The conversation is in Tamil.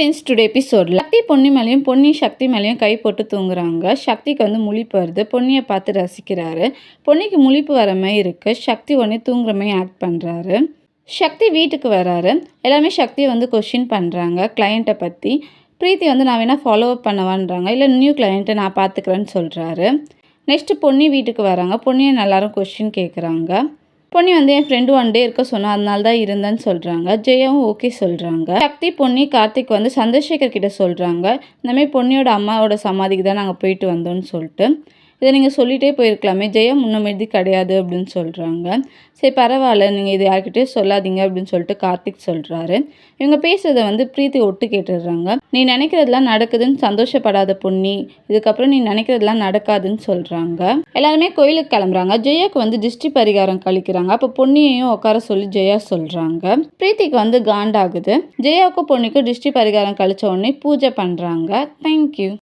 ஃப்ரெண்ட்ஸ் டுடே எபிசோடில் சக்தி பொன்னி மேலேயும் பொன்னி சக்தி மேலேயும் கை போட்டு தூங்குறாங்க. சக்திக்கு வந்து முழிப்பு வருது. பொன்னியை பார்த்து ரசிக்கிறாரு. பொன்னிக்கு முழிப்பு வர மாதிரி இருக்கு. சக்தி உடனே தூங்குற மாதிரி ஆக்ட் பண்ணுறாரு சக்தி வீட்டுக்கு வராரு. எல்லாமே சக்தியை வந்து கொஷின் பண்ணுறாங்க கிளையண்ட்டை பற்றி பிரீத்தி வந்து நான் வேணால் ஃபாலோ அப் பண்ணவான்றாங்க. இல்லை நியூ கிளையண்ட்டை நான் பார்த்துக்கிறேன்னு சொல்கிறாரு நெக்ஸ்ட்டு பொன்னி வீட்டுக்கு வராங்க. பொன்னியை எல்லாரும் கொஷின் கேட்குறாங்க பொன்னி வந்து என் ஃப்ரெண்டு ஒன் டே இருக்க சொன்னா அதனால தான் இருந்தேன்னு சொல்கிறாங்க ஜெயாவும் ஓகே சொல்கிறாங்க சக்தி பொன்னி கார்த்திக் வந்து சந்திரசேகர் கிட்ட சொல்கிறாங்க இந்தமாரி பொன்னியோட அம்மாவோட சமாதிக்கு தான் நாங்கள் போயிட்டு வந்தோம்னு சொல்லிட்டு. இதை நீங்கள் சொல்லிகிட்டே போயிருக்கலாமே. ஜெயா முன்னமேதி கிடையாது அப்படின்னு சொல்கிறாங்க சரி பரவாயில்ல. நீங்கள் இது யார்கிட்டயும் சொல்லாதீங்க அப்படின்னு சொல்லிட்டு கார்த்திக் சொல்கிறாரு இவங்க பேசுகிறத வந்து பிரீத்தி ஒட்டு கேட்டுடுறாங்க. நீ நினைக்கிறதெல்லாம் நடக்குதுன்னு சந்தோஷப்படாத பொன்னி. இதுக்கப்புறம் நீ நினைக்கிறதெல்லாம் நடக்காதுன்னு சொல்கிறாங்க எல்லாருமே கோயிலுக்கு கிளம்புறாங்க. ஜெயாக்கு வந்து திருஷ்டி பரிகாரம் கழிக்கிறாங்க. அப்போ பொன்னியையும் உட்கார சொல்லி ஜெயா சொல்கிறாங்க பிரீத்திக்கு வந்து காண்டாகுது. ஜெயாவுக்கும் பொன்னிக்கும் திருஷ்டி பரிகாரம் கழிச்ச உடனே பூஜை பண்ணுறாங்க தேங்க்யூ